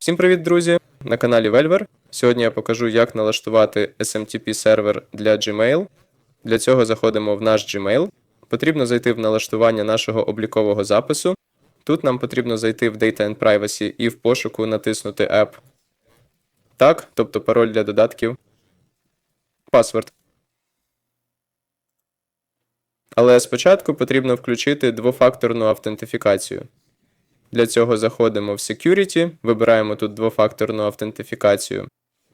Всім привіт, друзі! На каналі Velver. Сьогодні я покажу, як налаштувати SMTP сервер для Gmail. Для цього заходимо в наш Gmail. Потрібно зайти в налаштування нашого облікового запису. Тут нам потрібно зайти в Data and Privacy і в пошуку натиснути App. Так, тобто пароль для додатків. Паспорт. Але спочатку потрібно включити двофакторну автентифікацію. Для цього заходимо в Security, вибираємо тут двофакторну автентифікацію.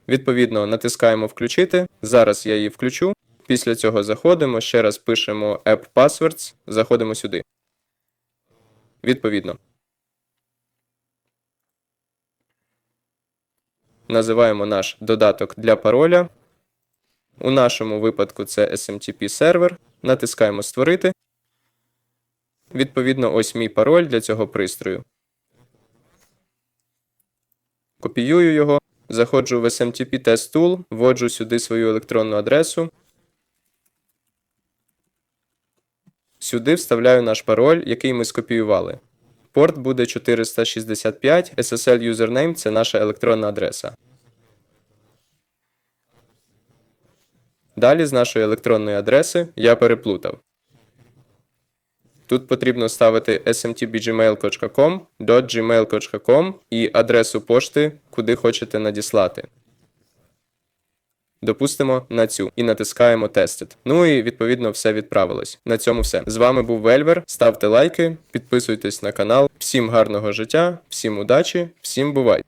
Відповідно, натискаємо Включити. Зараз я її включу. Після цього заходимо, ще раз пишемо App Passwords, заходимо сюди. Відповідно. Називаємо наш додаток для пароля. У нашому випадку це SMTP сервер. Натискаємо Створити. Відповідно, ось мій пароль для цього пристрою. Копіюю його, заходжу в SMTP Test Tool, вводжу сюди свою електронну адресу. Сюди вставляю наш пароль, який ми скопіювали. Порт буде 465, SSL username – це наша електронна адреса. Далі з нашої електронної адреси я переплутав. Тут потрібно ставити smtbgmail.com, .gmail.com і адресу пошти, куди хочете надіслати. Допустимо на цю і натискаємо Tested. Ну і відповідно все відправилось. На цьому все. З вами був Вельвер. Ставте лайки, підписуйтесь на канал. Всім гарного життя, всім удачі, всім бувай!